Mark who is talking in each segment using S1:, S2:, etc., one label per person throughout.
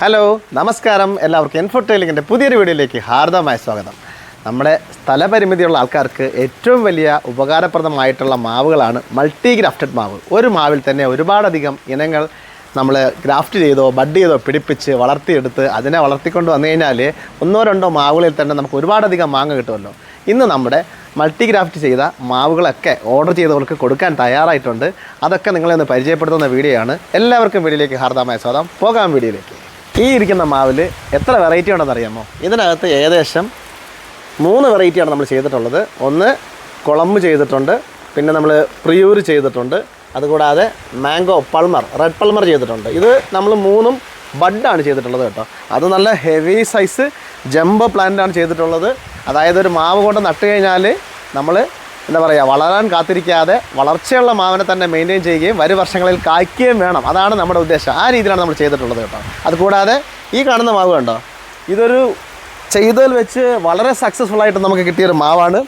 S1: Hello നമസ്കാരം. എല്ലാവർക്കും എൻഫോർട്ടൈലിങ്ങിന്റെ പുതിയൊരു വീഡിയോയിലേക്ക് ഹാർദമായ സ്വാഗതം. നമ്മുടെ സ്ഥലപരിമിതിയുള്ള ആൾക്കാർക്ക് ഏറ്റവും വലിയ ഉപകാരപ്രദമായിട്ടുള്ള മാവുകളാണ് മൾട്ടി ഗ്രാഫ്റ്റഡ് മാവ്. ഒരു മാവിൽ തന്നെ ഒരുപാടധികം ഇനങ്ങൾ നമ്മൾ ഗ്രാഫ്റ്റ് ചെയ്തോ ബഡ് ചെയ്തോ പിടിപ്പിച്ച് വളർത്തിയെടുത്ത് അതിനെ വളർത്തിക്കൊണ്ട് വന്നു കഴിഞ്ഞാൽ ഒന്നോ രണ്ടോ മാവുകളിൽ തന്നെ നമുക്ക് ഒരുപാടധികം മാങ്ങ കിട്ടുമല്ലോ. ഇന്ന് നമ്മുടെ മൾട്ടി ഗ്രാഫ്റ്റ് ചെയ്ത മാവുകളൊക്കെ ഓർഡർ ചെയ്തവർക്ക് കൊടുക്കാൻ തയ്യാറായിട്ടുണ്ട്. അതൊക്കെ നിങ്ങളെ ഒന്ന് പരിചയപ്പെടുത്തുന്ന വീഡിയോ ആണ് എല്ലാവർക്കും വീഡിയോയിലേക്ക് ഹാർദമായ സ്വാദം പോകാം വീഡിയോയിലേക്ക്. ഈ ഇരിക്കുന്ന മാവിൽ എത്ര വെറൈറ്റി ഉണ്ടെന്ന് അറിയാമോ? ഇതിനകത്ത് ഏകദേശം മൂന്ന് വെറൈറ്റിയാണ് നമ്മൾ ചെയ്തിട്ടുള്ളത്. ഒന്ന് കുളമ്പ് ചെയ്തിട്ടുണ്ട് പിന്നെ നമ്മൾ പ്രിയൂർ ചെയ്തിട്ടുണ്ട് അതുകൂടാതെ മാംഗോ പൾമർ റെഡ് പൾമർ ചെയ്തിട്ടുണ്ട്. ഇത് നമ്മൾ മൂന്നും ബഡാണ് ചെയ്തിട്ടുള്ളത് കേട്ടോ. അത് നല്ല ഹെവി സൈസ് ജംബോ പ്ലാന്റാണ് ചെയ്തിട്ടുള്ളത്. അതായത് ഒരു മാവ് കൊണ്ട് നട്ട് കഴിഞ്ഞാൽ നമ്മൾ എന്താ പറയുക വളരാൻ കാത്തിരിക്കാതെ വളർച്ചയുള്ള മാവിനെ തന്നെ മെയിന്റെയിൻ ചെയ്യുകയും വരും വർഷങ്ങളിൽ കായ്ക്കുകയും വേണം. അതാണ് നമ്മുടെ ഉദ്ദേശം. ആ രീതിയിലാണ് നമ്മൾ ചെയ്തിട്ടുള്ളത് കേട്ടോ. അതുകൂടാതെ ഈ കാണുന്ന മാവ് കണ്ടോ? ഇതൊരു ചെയ്തതിൽ വെച്ച് വളരെ സക്സസ്ഫുൾ ആയിട്ട് നമുക്ക് കിട്ടിയൊരു മാവാണ്.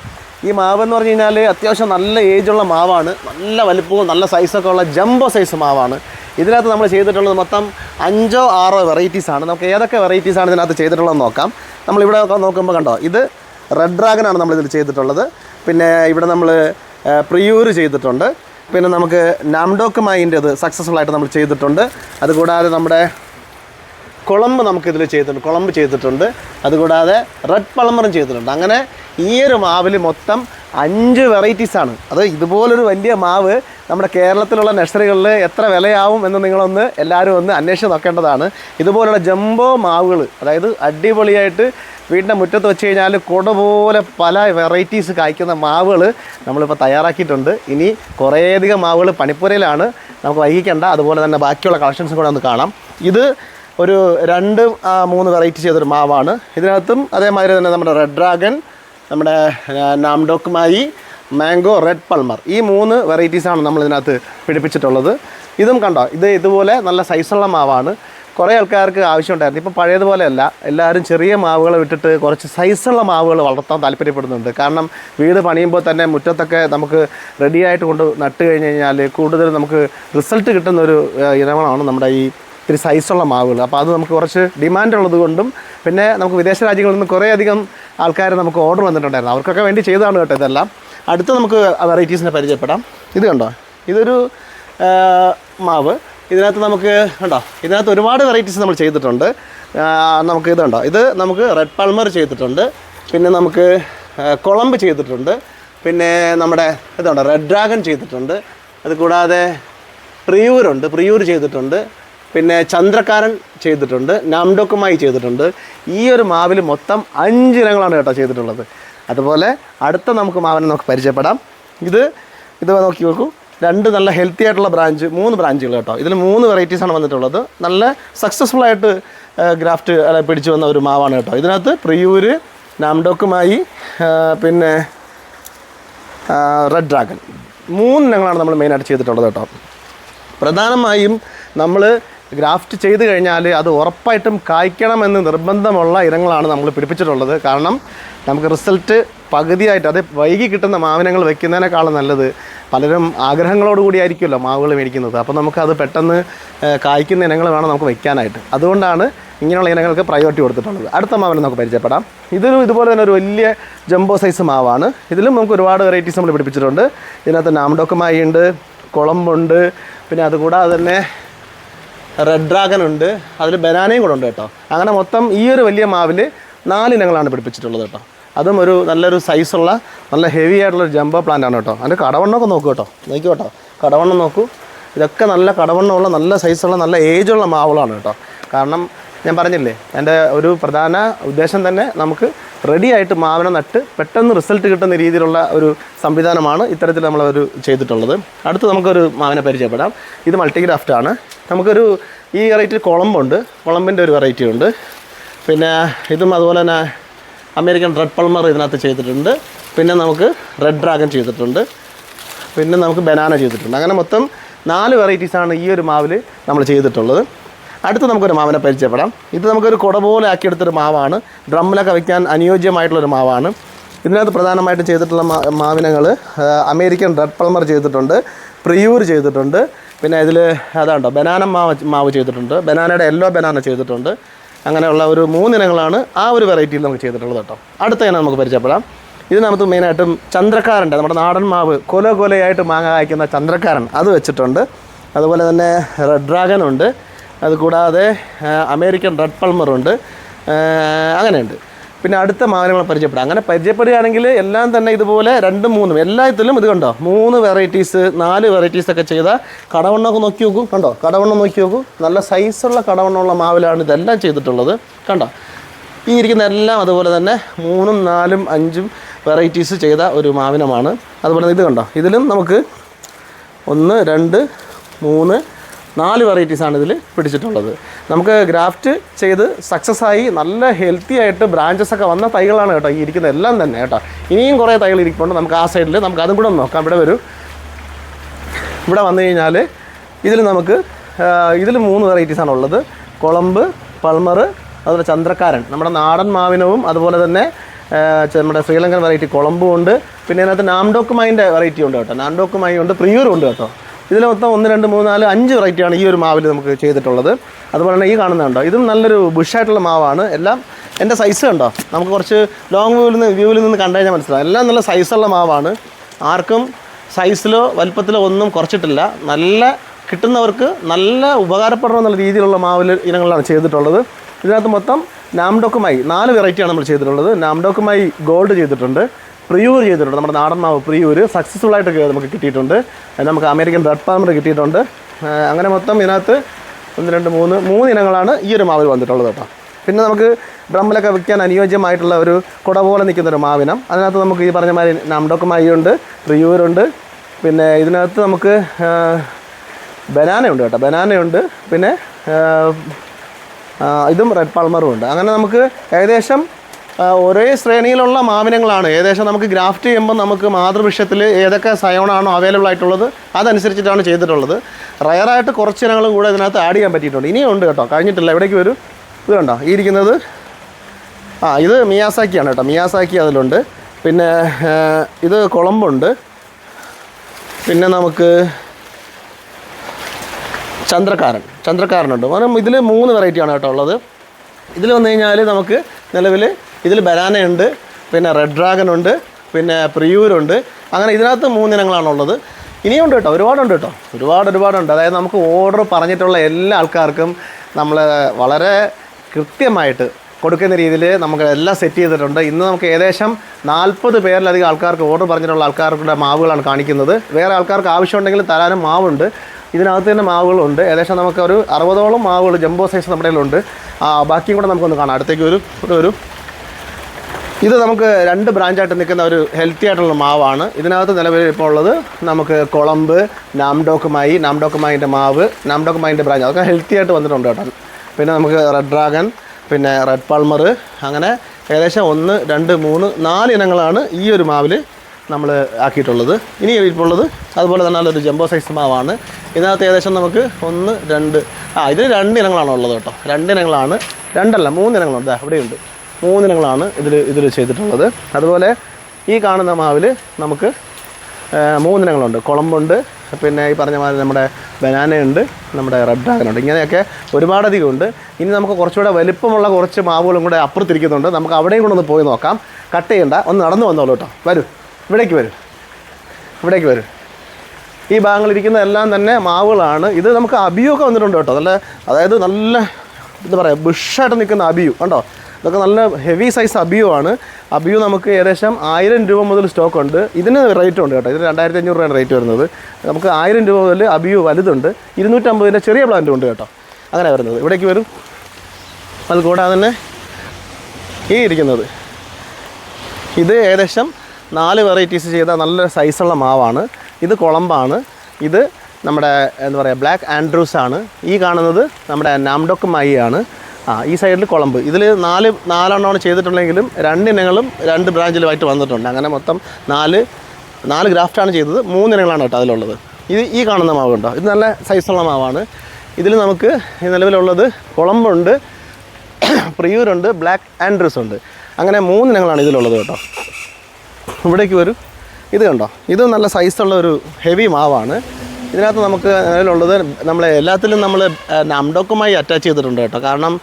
S1: ഈ മാവ് എന്ന് പറഞ്ഞു കഴിഞ്ഞാൽ അത്യാവശ്യം നല്ല ഏജുള്ള മാവാണ്. നല്ല വലിപ്പവും നല്ല സൈസൊക്കെ ഉള്ള ജംബോ സൈസ് മാവാണ്. ഇതിനകത്ത് നമ്മൾ ചെയ്തിട്ടുള്ളത് മൊത്തം അഞ്ചോ ആറോ വെറൈറ്റീസാണ് ആണ്. നമുക്ക് ഏതൊക്കെ വെറൈറ്റീസാണ് ആണ് ഇതിനകത്ത് ചെയ്തിട്ടുള്ളതെന്ന് നോക്കാം. നമ്മളിവിടെ നോക്കുമ്പോൾ കണ്ടോ ഇത് റെഡ് ഡ്രാഗൺ ഡ്രാഗനാണ് നമ്മളിതിൽ ചെയ്തിട്ടുള്ളത്. പിന്നെ ഇവിടെ നമ്മൾ പ്രിയൂർ ചെയ്തിട്ടുണ്ട്. പിന്നെ നമുക്ക് നാംഡോക്ക് മൈന്റെത് സക്സസ്ഫുൾ ആയിട്ട് നമ്മൾ ചെയ്തിട്ടുണ്ട്. അതുകൂടാതെ നമ്മുടെ കുളമ്പ് നമുക്കിതിൽ ചെയ്തിട്ടുണ്ട് കുളമ്പ് ചെയ്തിട്ടുണ്ട്. അതുകൂടാതെ റെഡ് പളമറും ചെയ്തിട്ടുണ്ട്. അങ്ങനെ ഈ ഒരു മാവിൽ മൊത്തം അഞ്ച് വെറൈറ്റീസാണ് അത് ഇതുപോലൊരു വലിയ മാവ് നമ്മുടെ കേരളത്തിലുള്ള നഴ്സറികളിൽ എത്ര വിലയാവും എന്ന് നിങ്ങളൊന്ന് എല്ലാവരും ഒന്ന് അന്വേഷിച്ച് നോക്കേണ്ടതാണ്. ഇതുപോലുള്ള ജംബോ മാവുകൾ അതായത് അടിപൊളിയായിട്ട് വീടിന്റെ മുറ്റത്ത് വെച്ച് കഴിഞ്ഞാൽ കുട പോലെ പല വെറൈറ്റീസ് കായ്ക്കുന്ന മാവുകൾ നമ്മളിപ്പോൾ തയ്യാറാക്കിയിട്ടുണ്ട്. ഇനി കുറേയധികം മാവുകൾ പണിപ്പുരയിലാണ്. നമുക്ക് വൈകിക്കേണ്ട. അതുപോലെ തന്നെ ബാക്കിയുള്ള കളക്ഷൻസും കൂടെ ഒന്ന് കാണാം. ഇത് ഒരു രണ്ട് മൂന്ന് വെറൈറ്റി ചെയ്തൊരു മാവാണ്. ഇതിനകത്തും അതേമാതിരി തന്നെ നമ്മുടെ റെഡ് ഡ്രാഗൺ നമ്മുടെ നാംഡോക്ക് മായി മാംഗോ റെഡ് പൾമർ. ഈ മൂന്ന് വെറൈറ്റീസാണ് നമ്മൾ ഇതിനകത്ത് പിടിപ്പിച്ചിട്ടുള്ളത്. ഇതും കണ്ടോ? ഇത് ഇതുപോലെ നല്ല സൈസുള്ള മാവാണ്. കുറേ ആൾക്കാർക്ക് ആവശ്യമുണ്ടായിരുന്നു. ഇപ്പോൾ പഴയതുപോലെയല്ല. എല്ലാവരും ചെറിയ മാവുകൾ വിട്ടിട്ട് കുറച്ച് സൈസുള്ള മാവുകൾ വളർത്താൻ താല്പര്യപ്പെടുന്നുണ്ട്. കാരണം വീട് പണിയുമ്പോൾ തന്നെ മുറ്റത്തൊക്കെ നമുക്ക് റെഡിയായിട്ട് കൊണ്ട് നട്ട് കഴിഞ്ഞ് കഴിഞ്ഞാൽ കൂടുതൽ നമുക്ക് റിസൾട്ട് കിട്ടുന്ന ഒരു ഇനമാണ് നമ്മുടെ ഈ ഇത്തിരി സൈസുള്ള മാവുകൾ. അപ്പോൾ അത് നമുക്ക് കുറച്ച് ഡിമാൻഡ് ഉള്ളതുകൊണ്ടും പിന്നെ നമുക്ക് വിദേശ രാജ്യങ്ങളിൽ നിന്ന് കുറേയധികം ആൾക്കാർ നമുക്ക് ഓർഡർ വന്നിട്ടുണ്ടായിരുന്നു. അവർക്കൊക്കെ വേണ്ടി ചെയ്തതാണ് കേട്ടോ ഇതെല്ലാം. അടുത്ത് നമുക്ക് വെറൈറ്റീസിനെ പരിചയപ്പെടാം. ഇത് കണ്ടോ? ഇതൊരു മാവ്. ഇതിനകത്ത് നമുക്ക് കണ്ടോ? ഇതിനകത്ത് ഒരുപാട് വെറൈറ്റീസ് നമ്മൾ ചെയ്തിട്ടുണ്ട്. നമുക്ക് ഇതുണ്ടോ ഇത് നമുക്ക് റെഡ് പൾമർ ചെയ്തിട്ടുണ്ട്. പിന്നെ നമുക്ക് കുളമ്പ് ചെയ്തിട്ടുണ്ട്. പിന്നെ നമ്മുടെ ഇതുണ്ടോ റെഡ് ഡ്രാഗൺ ചെയ്തിട്ടുണ്ട്. അതുകൂടാതെ പ്രിയൂരുണ്ട് പ്രിയൂർ ചെയ്തിട്ടുണ്ട്. പിന്നെ ചന്ദ്രക്കാരൻ ചെയ്തിട്ടുണ്ട്. നാംഡോക്കുമായി ചെയ്തിട്ടുണ്ട്. ഈ ഒരു മാവിൽ മൊത്തം അഞ്ച് ഇനങ്ങളാണ് കേട്ടോ ചെയ്തിട്ടുള്ളത്. അതുപോലെ അടുത്ത നമുക്ക് മാവനെ നമുക്ക് പരിചയപ്പെടാം. ഇത് ഇത് നോക്കി നോക്കൂ. രണ്ട് നല്ല ഹെൽത്തി ആയിട്ടുള്ള ബ്രാഞ്ച് മൂന്ന് ബ്രാഞ്ചുകൾ കേട്ടോ. ഇതിൽ മൂന്ന് വെറൈറ്റീസാണ് വന്നിട്ടുള്ളത്. നല്ല സക്സസ്ഫുൾ ആയിട്ട് ഗ്രാഫ്റ്റ് പിടിച്ചു വന്ന ഒരു മാവാണ് കേട്ടോ. ഇതിനകത്ത് പ്രിയൂര് നാംഡോക്കുമായി പിന്നെ റെഡ് ഡ്രാഗൺ മൂന്ന് ഇനങ്ങളാണ് നമ്മൾ മെയിനായിട്ട് ചെയ്തിട്ടുള്ളത് കേട്ടോ. പ്രധാനമായും നമ്മൾ ഗ്രാഫ്റ്റ് ചെയ്ത് കഴിഞ്ഞാൽ അത് ഉറപ്പായിട്ടും കായ്ക്കണമെന്ന് നിർബന്ധമുള്ള ഇനങ്ങളാണ് നമ്മൾ പിടിപ്പിച്ചിട്ടുള്ളത്. കാരണം നമുക്ക് റിസൾട്ട് പകുതിയായിട്ട് അത് വൈകി കിട്ടുന്ന മാവിനങ്ങൾ വെക്കുന്നതിനേക്കാളും നല്ലത് പലരും ആഗ്രഹങ്ങളോട് കൂടിയായിരിക്കുമല്ലോ മാവുകൾ മേടിക്കുന്നത്. അപ്പോൾ നമുക്കത് പെട്ടെന്ന് കായ്ക്കുന്ന ഇനങ്ങൾ വേണം നമുക്ക് വെക്കാനായിട്ട്. അതുകൊണ്ടാണ് ഇങ്ങനെയുള്ള ഇനങ്ങൾക്ക് പ്രയോറിറ്റി കൊടുത്തിട്ടുള്ളത്. അടുത്ത മാവിനെ നമുക്ക് പരിചയപ്പെടാം. ഇതൊരു ഇതുപോലെ തന്നെ ഒരു വലിയ ജംബോ സൈസ് മാവാണ്. ഇതിലും നമുക്ക് ഒരുപാട് വെറൈറ്റീസ് നമ്മൾ പിടിപ്പിച്ചിട്ടുണ്ട്. ഇതിനകത്ത് നാമഡോക്കുമായി ഉണ്ട് കുളമ്പുണ്ട് പിന്നെ അതുകൂടാതെ തന്നെ റെഡ് ഡ്രാഗൺ ഉണ്ട്. അതിൽ ബനാനയും കൂടെ ഉണ്ട് കേട്ടോ. അങ്ങനെ മൊത്തം ഈ ഒരു വലിയ മാവിൽ നാല് ഇനങ്ങളാണ് പിടിപ്പിച്ചിട്ടുള്ളത് കേട്ടോ. അതും ഒരു നല്ലൊരു സൈസുള്ള നല്ല ഹെവി ആയിട്ടുള്ളൊരു ജംബോ പ്ലാന്റ് ആണ് കേട്ടോ. അതിന്റെ കടവണ്ണമൊക്കെ നോക്കൂ കേട്ടോ. നോക്കൂ കേട്ടോ. കടവണ്ണം നോക്കൂ. ഇതൊക്കെ നല്ല കടവണ്ണമുള്ള നല്ല സൈസുള്ള നല്ല ഏജുള്ള മാവുകളാണ് കേട്ടോ. കാരണം ഞാൻ പറഞ്ഞില്ലേ എന്റെ ഒരു പ്രധാന ഉദ്ദേശം തന്നെ നമുക്ക് റെഡി ആയിട്ട് മാവിനെ നട്ട് പെട്ടെന്ന് റിസൾട്ട് കിട്ടുന്ന രീതിയിലുള്ള ഒരു സംവിധാനമാണ് ഇത്തരത്തിൽ നമ്മളൊരു ചെയ്തിട്ടുള്ളത്. അടുത്ത് നമുക്കൊരു മാവിനെ പരിചയപ്പെടാം. ഇത് മൾട്ടിഗ്രാഫ്റ്റ് ആണ്. നമുക്കൊരു ഈ വെറൈറ്റി കുളമ്പുണ്ട്. കുളമ്പിന്റെ ഒരു വെറൈറ്റി ഉണ്ട്. പിന്നെ ഇതും അതുപോലെ തന്നെ അമേരിക്കൻ റെഡ് പൾമർ ഇതിനകത്ത് ചെയ്തിട്ടുണ്ട്. പിന്നെ നമുക്ക് റെഡ് ഡ്രാഗൺ ചെയ്തിട്ടുണ്ട്. പിന്നെ നമുക്ക് ബനാന ചെയ്തിട്ടുണ്ട്. അങ്ങനെ മൊത്തം നാല് വെറൈറ്റീസാണ് ഈ ഒരു മാവിൽ നമ്മൾ ചെയ്തിട്ടുള്ളത്. അടുത്ത് നമുക്കൊരു മാവിനെ പരിചയപ്പെടാം. ഇത് നമുക്കൊരു കുട പോലെ ആക്കിയെടുത്തൊരു മാവാണ്. ഡ്രമ്മിലൊക്കെ വയ്ക്കാൻ അനുയോജ്യമായിട്ടുള്ളൊരു മാവാണ്. ഇതിനകത്ത് പ്രധാനമായിട്ടും ചെയ്തിട്ടുള്ള മാവിനങ്ങൾ അമേരിക്കൻ റെഡ് പൾമർ ചെയ്തിട്ടുണ്ട്. പ്രിയൂർ ചെയ്തിട്ടുണ്ട്. പിന്നെ ഇതിൽ അതാണ്ടോ ബനാന മാവ് മാവ് ചെയ്തിട്ടുണ്ട്. ബനാനയുടെ യെല്ലോ ബനാന ചെയ്തിട്ടുണ്ട്. അങ്ങനെയുള്ള ഒരു മൂന്നിനങ്ങളാണ് ആ ഒരു വെറൈറ്റിയിൽ നമുക്ക് ചെയ്തിട്ടുള്ളത് കേട്ടോ. അടുത്ത ഇനം നമുക്ക് പരിചയപ്പെടാം. ഇതിനകത്ത് മെയിനായിട്ടും ചന്ദ്രക്കാരന്റെ നമ്മുടെ നാടൻ മാവ് കൊല കൊലയായിട്ട് മാങ്ങ കായ്ക്കുന്ന ചന്ദ്രക്കാരൻ അത് വെച്ചിട്ടുണ്ട്. അതുപോലെ തന്നെ റെഡ് ഡ്രാഗൻ ഉണ്ട്. അതുകൂടാതെ അമേരിക്കൻ റെഡ് പൾമറുണ്ട് അങ്ങനെയുണ്ട്. പിന്നെ അടുത്ത മാവിനങ്ങൾ പരിചയപ്പെടുക. അങ്ങനെ പരിചയപ്പെടുകയാണെങ്കിൽ എല്ലാം തന്നെ ഇതുപോലെ രണ്ടും മൂന്നും എല്ലാത്തിലും ഇത് കണ്ടോ? മൂന്ന് വെറൈറ്റീസ് നാല് വെറൈറ്റീസ് ഒക്കെ ചെയ്ത കടവണ്ണമൊക്കെ നോക്കി നോക്കൂ. കണ്ടോ? കടവണ്ണം നോക്കി നോക്കൂ. നല്ല സൈസുള്ള കടവണ്ണമുള്ള മാവിലാണ് ഇതെല്ലാം ചെയ്തിട്ടുള്ളത്. കണ്ടോ? ഈ ഇരിക്കുന്ന എല്ലാം അതുപോലെ തന്നെ മൂന്നും നാലും അഞ്ചും വെറൈറ്റീസ് ചെയ്ത ഒരു മാവിനമാണ്. അതുപോലെ ഇത് കണ്ടോ? ഇതിലും നമുക്ക് ഒന്ന് രണ്ട് മൂന്ന് നാല് വെറൈറ്റീസാണ് ഇതിൽ പിടിച്ചിട്ടുള്ളത്. നമുക്ക് ഗ്രാഫ്റ്റ് ചെയ്ത് സക്സസ് ആയി നല്ല ഹെൽത്തി ആയിട്ട് ബ്രാഞ്ചസ് ഒക്കെ വന്ന തൈകളാണ് കേട്ടോ ഈ ഇരിക്കുന്ന എല്ലാം തന്നെ കേട്ടോ. ഇനിയും കുറേ തൈകൾ ഇരിക്കുന്നുണ്ട് നമുക്ക് ആ സൈഡിൽ നമുക്ക് അതും കൂടെ നോക്കാം. ഇവിടെ വരും. ഇവിടെ വന്നു കഴിഞ്ഞാൽ ഇതിൽ നമുക്ക് ഇതിൽ മൂന്ന് വെറൈറ്റീസാണ് ഉള്ളത്. കുളമ്പ് പൾമർ അതുപോലെ ചന്ദ്രക്കാരൻ. നമ്മുടെ നാടൻ മാവിനവും അതുപോലെ തന്നെ നമ്മുടെ ശ്രീലങ്കൻ വെറൈറ്റി കുളമ്പും ഉണ്ട്. പിന്നെ അതിനകത്ത് നാംഡോക്കുമായിന്റെ വെറൈറ്റി ഉണ്ട് കേട്ടോ. നാംഡോക്കുമായി ഉണ്ട് പ്രിയൂരും ഉണ്ട് കേട്ടോ. ഇതിൽ മൊത്തം ഒന്ന് രണ്ട് മൂന്ന് നാല് അഞ്ച് വെറൈറ്റിയാണ് ഈ ഒരു മാവിൽ നമുക്ക് ചെയ്തിട്ടുള്ളത്. അതുപോലെ തന്നെ ഈ കാണുന്നുണ്ടോ ഇതും നല്ലൊരു ബുഷായിട്ടുള്ള മാവാണ്. എല്ലാം എന്റെ സൈസ് കണ്ടോ? നമുക്ക് കുറച്ച് ലോങ് വ്യൂവിൽ നിന്ന് വ്യൂവിൽ നിന്ന് കണ്ടു കഴിഞ്ഞാൽ മനസ്സിലാവും. എല്ലാം നല്ല സൈസുള്ള മാവാണ്. ആർക്കും സൈസിലോ വലുപ്പത്തിലോ ഒന്നും കുറച്ചിട്ടില്ല. നല്ല കിട്ടുന്നവർക്ക് നല്ല ഉപകാരപ്പെടണം എന്നുള്ള രീതിയിലുള്ള മാവിൽ ഇനങ്ങളാണ് ചെയ്തിട്ടുള്ളത്. ഇതിനകത്ത് മൊത്തം നാംഡോക്കുമായി നാല് വെറൈറ്റിയാണ് നമ്മൾ ചെയ്തിട്ടുള്ളത്. നാംഡോക്കുമായി ഗോൾഡ് ചെയ്തിട്ടുണ്ട്. പ്രിയൂർ ചെയ്തിട്ടുണ്ട്. നമ്മുടെ നാടൻ മാവ് പ്രിയൂർ. സക്സസ്ഫുൾ ആയിട്ടൊക്കെ നമുക്ക് കിട്ടിയിട്ടുണ്ട്. നമുക്ക് അമേരിക്കൻ റെഡ് പാമർ കിട്ടിയിട്ടുണ്ട്. അങ്ങനെ മൊത്തം ഇതിനകത്ത് ഒന്ന് രണ്ട് മൂന്ന് മൂന്ന് ഇനങ്ങളാണ് ഈ ഒരു മാവിൽ വന്നിട്ടുള്ളത് കേട്ടോ. പിന്നെ നമുക്ക് ഡ്രമ്മിലൊക്കെ വിൽക്കാൻ അനുയോജ്യമായിട്ടുള്ള ഒരു കുട പോലെ നിൽക്കുന്ന ഒരു മാവിനം. അതിനകത്ത് നമുക്ക് ഈ പറഞ്ഞ മാതിരി നാംഡോക്കുമായി ഉണ്ട്. പ്രിയൂരുണ്ട് പിന്നെ ഇതിനകത്ത് നമുക്ക് ബനാനയുണ്ട് കേട്ടോ. ബനാനയുണ്ട് പിന്നെ ഇതും റെഡ് പാൾമറും ഉണ്ട്. അങ്ങനെ നമുക്ക് ഏകദേശം ഒരേ ശ്രേണിയിലുള്ള മാവിനങ്ങളാണ്. ഏകദേശം നമുക്ക് ഗ്രാഫ്റ്റ് ചെയ്യുമ്പോൾ നമുക്ക് മാതൃവൃക്ഷത്തിൽ ഏതൊക്കെ സയോണാണോ അവൈലബിൾ ആയിട്ടുള്ളത് അതനുസരിച്ചിട്ടാണ് ചെയ്തിട്ടുള്ളത്. റയറായിട്ട് കുറച്ച് ഇനങ്ങളും കൂടെ ഇതിനകത്ത് ആഡ് ചെയ്യാൻ പറ്റിയിട്ടുണ്ട്. ഇനിയും ഉണ്ട് കേട്ടോ. കഴിഞ്ഞിട്ടില്ല. എവിടേക്ക് വരും. ഇത് കണ്ടോ? ഈ ഇരിക്കുന്നത്. ആ ഇത് മിയാസാക്കിയാണ് കേട്ടോ. മിയാസാക്കി അതിലുണ്ട്. പിന്നെ ഇത് കുളമ്പുണ്ട്. പിന്നെ നമുക്ക് ചന്ദ്രക്കാരൻ. ചന്ദ്രക്കാരനുണ്ട്. കാരണം ഇതിൽ മൂന്ന് വെറൈറ്റിയാണ് കേട്ടോ ഉള്ളത്. ഇതിൽ വന്നു കഴിഞ്ഞാൽ നമുക്ക് നിലവിൽ ഇതിൽ ബനാനയുണ്ട് പിന്നെ റെഡ് ഡ്രാഗൺ ഉണ്ട് പിന്നെ പ്രിയൂരുണ്ട്. അങ്ങനെ ഇതിനകത്ത് മൂന്നിനങ്ങളാണുള്ളത്. ഇനിയുണ്ട് കേട്ടോ ഒരുപാടുണ്ട് കേട്ടോ. ഒരുപാട് ഒരുപാടുണ്ട്. അതായത് നമുക്ക് ഓർഡർ പറഞ്ഞിട്ടുള്ള എല്ലാ ആൾക്കാർക്കും നമ്മൾ വളരെ കൃത്യമായിട്ട് കൊടുക്കുന്ന രീതിയിൽ നമുക്ക് എല്ലാം സെറ്റ് ചെയ്തിട്ടുണ്ട്. ഇന്ന് നമുക്ക് ഏകദേശം നാൽപ്പത് പേരിലധികം ആൾക്കാർക്ക് ഓർഡർ പറഞ്ഞിട്ടുള്ള ആൾക്കാരുടെ മാവുകളാണ് കാണിക്കുന്നത്. വേറെ ആൾക്കാർക്ക് ആവശ്യമുണ്ടെങ്കിൽ തരാനും മാവുണ്ട്. ഇതിനകത്ത് തന്നെ മാവുകളുണ്ട്. ഏകദേശം നമുക്ക് ഒരു അറുപതോളം മാവുകൾ ജംബോ സൈസ് നമ്മുടെ കയ്യിലുണ്ട്. ബാക്കിയും കൂടെ നമുക്കൊന്ന് കാണാം. അടുത്തേക്ക് ഒരു ഒരു ഇത് നമുക്ക് രണ്ട് ബ്രാഞ്ചായിട്ട് നിൽക്കുന്ന ഒരു ഹെൽത്തി ആയിട്ടുള്ള മാവാണ്. ഇതിനകത്ത് നിലവിൽ ഇപ്പോൾ ഉള്ളത് നമുക്ക് കുളമ്പ് നാംഡോക്കുമായി നാംഡോക്കുമായിന്റെ മാവ് നാംഡോക്കുമായിന്റെ ബ്രാഞ്ച്. അതൊക്കെ ഹെൽത്തി ആയിട്ട് വന്നിട്ടുണ്ട് കേട്ടോ. പിന്നെ നമുക്ക് റെഡ് ഡ്രാഗൺ പിന്നെ റെഡ് പൾമർ അങ്ങനെ ഏകദേശം ഒന്ന് രണ്ട് മൂന്ന് നാല് ഇനങ്ങളാണ് ഈ ഒരു മാവിൽ നമ്മൾ ആക്കിയിട്ടുള്ളത്. ഇനി ഇപ്പോൾ ഉള്ളത് അതുപോലെ തന്നെ നല്ലൊരു ജംബോ സൈസ് മാവാണ്. ഇതിനകത്ത് ഏകദേശം നമുക്ക് ഒന്ന് രണ്ട് ആ ഇതിൽ രണ്ട് ഇനങ്ങളാണ് ഉള്ളത് കേട്ടോ. രണ്ട് ഇനങ്ങളാണ്. രണ്ടല്ല മൂന്ന് ഇനങ്ങളുണ്ട്. ദാ ഇവിടെയുണ്ട്. മൂന്നിനങ്ങളാണ് ഇതിൽ ഇതിൽ ചെയ്തിട്ടുള്ളത്. അതുപോലെ ഈ കാണുന്ന മാവിൽ നമുക്ക് മൂന്നിനങ്ങളുണ്ട്. കുളമ്പുണ്ട് പിന്നെ ഈ പറഞ്ഞ മാതിരി നമ്മുടെ ബനാനയുണ്ട് നമ്മുടെ റെഡ് ഡ്രാഗനുണ്ട്. ഇങ്ങനെയൊക്കെ ഒരുപാടധികം ഉണ്ട്. ഇനി നമുക്ക് കുറച്ചുകൂടെ വലിപ്പമുള്ള കുറച്ച് മാവുകളും കൂടെ അപ്പുറത്തിരിക്കുന്നുണ്ട്. നമുക്ക് അവിടെയും കൂടെ ഒന്ന് പോയി നോക്കാം. കട്ട് ചെയ്യണ്ട. ഒന്ന് നടന്നു വന്നോളൂ കേട്ടോ. വരൂ. ഇവിടേക്ക് വരൂ. ഇവിടേക്ക് വരൂ. ഈ ഭാഗങ്ങളിരിക്കുന്ന എല്ലാം തന്നെ മാവുകളാണ്. ഇത് നമുക്ക് അബിയൊക്കെ വന്നിട്ടുണ്ട് കേട്ടോ. നല്ല അതായത് നല്ല എന്താ പറയുക ബുഷായിട്ട് നിൽക്കുന്ന അബിയു. കണ്ടോ? ഇതൊക്കെ നല്ല ഹെവി സൈസ് അബിയു ആണ്. അബിയു നമുക്ക് ഏകദേശം ആയിരം രൂപ മുതൽ സ്റ്റോക്ക് ഉണ്ട്. ഇതിന് റേറ്റ് ഉണ്ട് കേട്ടോ. ഇതിന് രണ്ടായിരത്തി അഞ്ഞൂറ് രൂപയാണ് റേറ്റ് വരുന്നത്. നമുക്ക് ആയിരം രൂപ മുതൽ അബിയു വലുതുണ്ട്. ഇരുന്നൂറ്റമ്പതിന്റെ ചെറിയ പ്ലാന്റും ഉണ്ട് കേട്ടോ. അങ്ങനെ വരുന്നത്. ഇവിടേക്ക് വരും. അത് കൂടാതെ തന്നെ ഈ ഇരിക്കുന്നത്. ഇത് ഏകദേശം നാല് വെറൈറ്റീസ് ചെയ്ത നല്ല സൈസുള്ള മാവാണ്. ഇത് കുളമ്പാണ്. ഇത് നമ്മുടെ എന്താ പറയുക ബ്ലാക്ക് ആൻഡ്രൂസ് ആണ്. ഈ കാണുന്നത് നമ്മുടെ നാംഡോക്ക് മൈ ആണ്. ആ ഈ സൈഡിൽ കുളമ്പ്. ഇതിൽ നാല് നാലെണ്ണമാണ് ചെയ്തിട്ടുണ്ടെങ്കിലും രണ്ടിനങ്ങളും രണ്ട് ബ്രാഞ്ചിലുമായിട്ട് വന്നിട്ടുണ്ട്. അങ്ങനെ മൊത്തം നാല് നാല് ഗ്രാഫ്റ്റാണ് ചെയ്തത്. മൂന്നിനങ്ങളാണ് കേട്ടോ അതിലുള്ളത്. ഇത് ഈ കാണുന്ന മാവ് ഉണ്ടോ ഇത് നല്ല സൈസുള്ള മാവാണ്. ഇതിൽ നമുക്ക് നിലവിലുള്ളത് കുളമ്പുണ്ട് പ്രിയൂരുണ്ട് ബ്ലാക്ക് ആൻഡ്രസ് ഉണ്ട് അങ്ങനെ മൂന്നിനങ്ങളാണ് ഇതിലുള്ളത് കേട്ടോ. ഇവിടേക്ക് വരും. ഇത് കണ്ടോ? ഇത് നല്ല സൈസുള്ള ഒരു ഹെവി മാവാണ്. ഇതിനകത്ത് നമുക്ക് നിലവിലുള്ളത് നമ്മൾ എല്ലാത്തിലും നമ്മൾ നംഡോക്കുമായി അറ്റാച്ച് ചെയ്തിട്ടുണ്ട് കേട്ടോ. കാരണം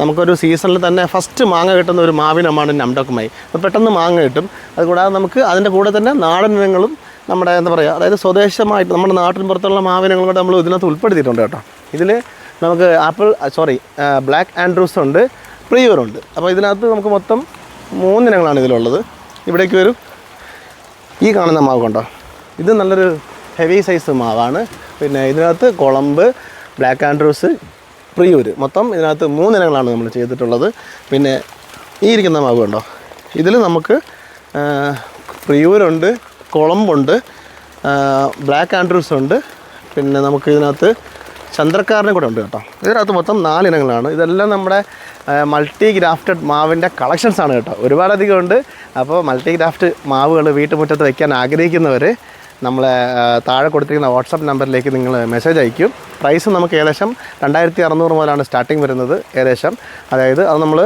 S1: നമുക്കൊരു സീസണിൽ തന്നെ ഫസ്റ്റ് മാങ്ങ കിട്ടുന്ന ഒരു മാവിനമാണ് നംഡോക്കുമായി. അപ്പോൾ പെട്ടെന്ന് മാങ്ങ കിട്ടും. അതുകൂടാതെ നമുക്ക് അതിന്റെ കൂടെ തന്നെ നാടൻ ഇനങ്ങളും നമ്മുടെ എന്താ പറയുക അതായത് സ്വദേശമായിട്ട് നമ്മുടെ നാട്ടിൻ പുറത്തുള്ള മാവിനങ്ങളും കൂടെ നമ്മൾ ഇതിനകത്ത് ഉൾപ്പെടുത്തിയിട്ടുണ്ട് കേട്ടോ. ഇതിൽ നമുക്ക് ആപ്പിൾ സോറി ബ്ലാക്ക് ആൻഡ്രൂസ് ഉണ്ട് പ്രിയൂർ ഉണ്ട്. അപ്പോൾ ഇതിനകത്ത് നമുക്ക് മൊത്തം മൂന്നിനങ്ങളാണ് ഇതിലുള്ളത്. ഇവിടേക്ക് വരും. ഈ കാണുന്ന മാവ് കണ്ടോ? ഇത് നല്ലൊരു ഹെവി സൈസ് മാവാണ്. പിന്നെ ഇതിനകത്ത് കുളമ്പ് ബ്ലാക്ക് ആൻഡ്രൂസ് പ്രിയൂര്. മൊത്തം ഇതിനകത്ത് മൂന്നിനങ്ങളാണ് നമ്മൾ ചെയ്തിട്ടുള്ളത്. പിന്നെ ഈ ഇരിക്കുന്ന മാവ് കണ്ടോ? ഇതിൽ നമുക്ക് പ്രിയൂരുണ്ട് കുളമ്പുണ്ട് ബ്ലാക്ക് ആൻഡ്രൂസ് ഉണ്ട്. പിന്നെ നമുക്ക് ഇതിനകത്ത് ചന്ദ്രക്കാരനെ കൂടെ ഉണ്ട് കേട്ടോ. ഇതിനകത്ത് മൊത്തം നാല് ഇനങ്ങളാണ് ഇതെല്ലാം നമ്മുടെ മൾട്ടി ഗ്രാഫ്റ്റഡ് മാവിന്റെ കളക്ഷൻസ് ആണ് കേട്ടോ. ഒരുപാടധികം ഉണ്ട്. അപ്പോൾ മൾട്ടി ഗ്രാഫ്റ്റ് മാവുകൾ വീട്ടുമുറ്റത്ത് വയ്ക്കാൻ ആഗ്രഹിക്കുന്നവർ നമ്മളെ താഴെ കൊടുത്തിരിക്കുന്ന വാട്സപ്പ് നമ്പറിലേക്ക് നിങ്ങൾ മെസ്സേജ് അയക്കും പ്രൈസ് നമുക്ക് ഏകദേശം രണ്ടായിരത്തി അറുന്നൂറ് മുതലാണ് സ്റ്റാർട്ടിങ് വരുന്നത് ഏകദേശം. അതായത് അത് നമ്മൾ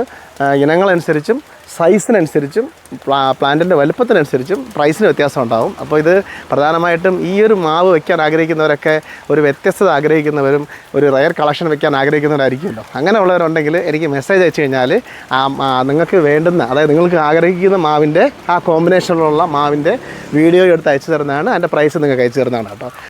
S1: ഇനങ്ങളനുസരിച്ചും സൈസിനനുസരിച്ചും പ്ലാ പ്ലാന്റിന്റെ വലുപ്പത്തിനനുസരിച്ചും പ്രൈസിന് വ്യത്യാസം ഉണ്ടാകും അപ്പോൾ ഇത് പ്രധാനമായിട്ടും ഈ ഒരു മാവ് വെക്കാൻ ആഗ്രഹിക്കുന്നവരൊക്കെ ഒരു വ്യത്യസ്തത ആഗ്രഹിക്കുന്നവരും ഒരു റയർ കളക്ഷൻ വെക്കാൻ ആഗ്രഹിക്കുന്നവരായിരിക്കുമല്ലോ. അങ്ങനെയുള്ളവരുണ്ടെങ്കിൽ എനിക്ക് മെസ്സേജ് അയച്ചു കഴിഞ്ഞാൽ ആ നിങ്ങൾക്ക് വേണ്ടുന്ന അതായത് നിങ്ങൾക്ക് ആഗ്രഹിക്കുന്ന മാവിന്റെ ആ കോമ്പിനേഷനിലുള്ള മാവിന്റെ വീഡിയോ എടുത്ത് അയച്ചു തരുന്നതാണ്. അതിന്റെ പ്രൈസ് നിങ്ങൾക്ക് അയച്ചു തരുന്നതാണ് കേട്ടോ.